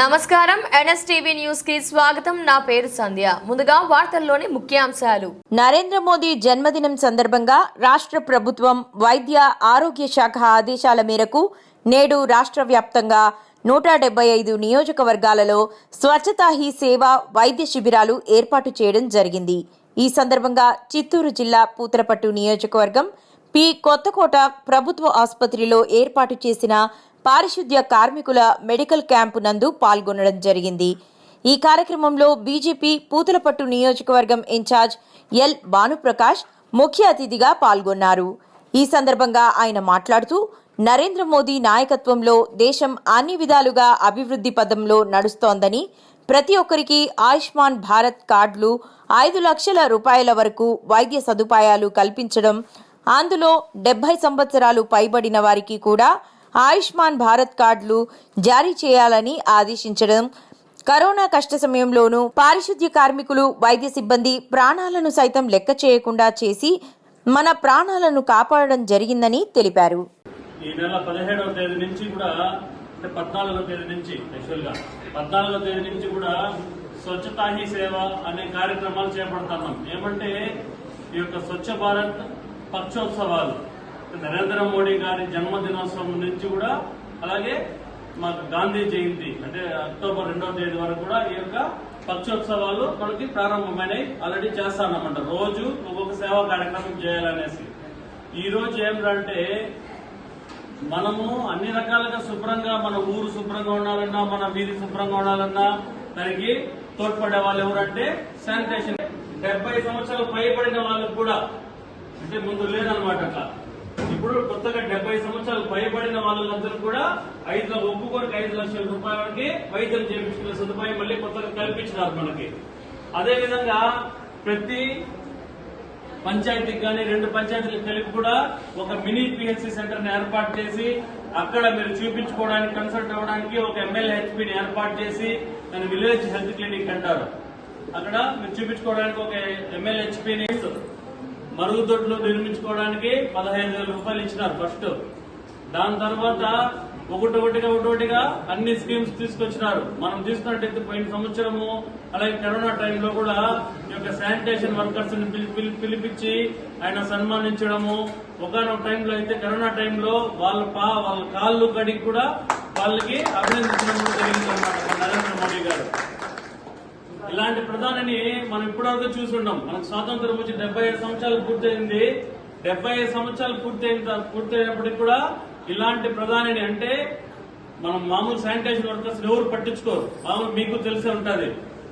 నమస్కారం. ఎన్ఎస్టీవీ న్యూస్కి స్వాగతం. నా పేరు సంధ్య. ముందుగా వార్తల్లోని ముఖ్యాంశాలు. నరేంద్ర మోదీ జన్మదినం సందర్భంగా రాష్ట్ర ప్రభుత్వం వైద్య ఆరోగ్య శాఖ ఆదేశాల మేరకు నేడు రాష్ట్ర వ్యాప్తంగా నూట డెబ్బై ఐదు నియోజకవర్గాలలో స్వచ్ఛతా హీ సేవ వైద్య శిబిరాలు ఏర్పాటు చేయడం జరిగింది. ఈ సందర్భంగా చిత్తూరు జిల్లా పూతరపట్టు నియోజకవర్గం పి కొత్తకోట ప్రభుత్వ ఆసుపత్రిలో ఏర్పాటు చేసిన పారిశుద్ధ్య కార్మికుల మెడికల్ క్యాంపు నందు పాల్గొనడం జరిగింది. ఈ కార్యక్రమంలో బీజేపీ పూతలపట్టు నియోజకవర్గం ఇన్ఛార్జ్ ఎల్ భానుప్రకాష్ ముఖ్య అతిథిగా పాల్గొన్నారు. ఈ సందర్భంగా ఆయన మాట్లాడుతూ నరేంద్ర మోదీ నాయకత్వంలో దేశం అన్ని విధాలుగా అభివృద్ధి పదంలో నడుస్తోందని ప్రతి ఒక్కరికి ఆయుష్మాన్ భారత్ కార్డులు ఐదు లక్షల రూపాయల వరకు వైద్య సదుపాయాలు కల్పించడం అందులో డెబ్బై సంవత్సరాలు పైబడిన వారికి కూడా ఆయుష్మాన్ భారత్ కార్డులు జారీ చేయాలని ఆదేశించడం కరోనా కష్ట సమయంలోనూ పారిశుద్ధ్య కార్మికులు వైద్య సిబ్బంది ప్రాణాలను సైతం లెక్క చేయకుండా చేసి మన ప్రాణాలను కాపాడడం జరిగిందని తెలిపారు. ఈ నెల పదిహేడవ తేదీ నుంచి కూడా అంటే పద్నాలుగో తేదీ నుంచి యాక్చువల్గా పద్నాలుగో తేదీ నుంచి కూడా స్వచ్ఛతా హీ సేవ అనే కార్యక్రమాలు చేపడుతున్నాం. ఏమంటే ఈ యొక్క స్వచ్ఛ భారత్ పక్షోత్సవాలు. నరేంద్ర మోడీ గారి జన్మదినోత్సవం నుంచి కూడా అలాగే మాకు గాంధీ జయంతి అంటే అక్టోబర్ రెండవ తేదీ వరకు కూడా ఈ యొక్క పక్షోత్సవాలు మనకి ప్రారంభమైనవి ఆల్రెడీ చేస్తానమాట రోజు ఒక్కొక్క సేవా కార్యక్రమం చేయాలనేసి. ఈ రోజు ఏమిటంటే మనము అన్ని రకాలుగా శుభ్రంగా మన ఊరు శుభ్రంగా ఉండాలన్నా మన వీధి శుభ్రంగా ఉండాలన్నా దానికి తోడ్పడే వాళ్ళు ఎవరంటే శానిటేషన్. డెబ్బై సంవత్సరాలు పైబడిన వాళ్ళకు కూడా అంటే ముందు లేదనమాట అట్లా. ఇప్పుడు కొత్తగా డెబ్బై సంవత్సరాలు పైబడిన వాళ్ళందరూ కూడా ఐదు ఒక్కొక్కరికి ఐదు లక్షల రూపాయలకి వైద్యం చేయించుకునే సదుపాయం మళ్ళీ కొత్తగా కల్పించినారు మనకి. అదే విధంగా ప్రతి పంచాయతీకి కానీ రెండు పంచాయతీలకు కలిపి కూడా ఒక మినీ పిహెచ్సి సెంటర్ని ఏర్పాటు చేసి అక్కడ మీరు చూపించుకోవడానికి కన్సల్ట్ అవ్వడానికి ఒక ఎమ్మెల్యే హెచ్పిని ఏర్పాటు చేసి దాని విలేజ్ హెల్త్ క్లినిక్ అంటారు. అక్కడ మీరు చూపించుకోవడానికి ఒక ఎమ్మెల్యే హెచ్పిని మరుగుదొడ్లు నిర్మించుకోవడానికి పదహైదు వేల రూపాయలు ఇచ్చినారు ఫస్ట్. దాని తర్వాత ఒకటొకటిగా ఒకటొకటిగా అన్ని స్కీమ్స్ తీసుకొచ్చినారు. మనం తీసుకున్నట్టయితే పోయిన సంవత్సరము అలాగే కరోనా టైంలో కూడా ఈ యొక్క శానిటేషన్ వర్కర్స్ని పిలి- పిలి- పిలిపించి ఆయన సన్మానించడము. ఒకనొక టైంలో అయితే కరోనా టైంలో వాళ్ళ పా వాళ్ళ కాళ్ళు కడిగి కూడా వాళ్ళకి అభినందించడం జరిగింది అనమాట మన నరేంద్ర మోడీ గారు ఇలాంటి ప్రధానిని మనం ఇప్పటివరకు చూసుంటాం. మనకు స్వాతంత్రం వచ్చి డెబ్బై ఐదు సంవత్సరాలు పూర్తయింది. డెబ్బై ఐదు సంవత్సరాలు పూర్తయిన పూర్తయినప్పటికి కూడా ఇలాంటి ప్రధానిని అంటే మనం మామూలు శానిటేషన్ వర్కర్స్ ఎవరు పట్టించుకోరు. మామూలు మీకు తెలిసే ఉంటుంది.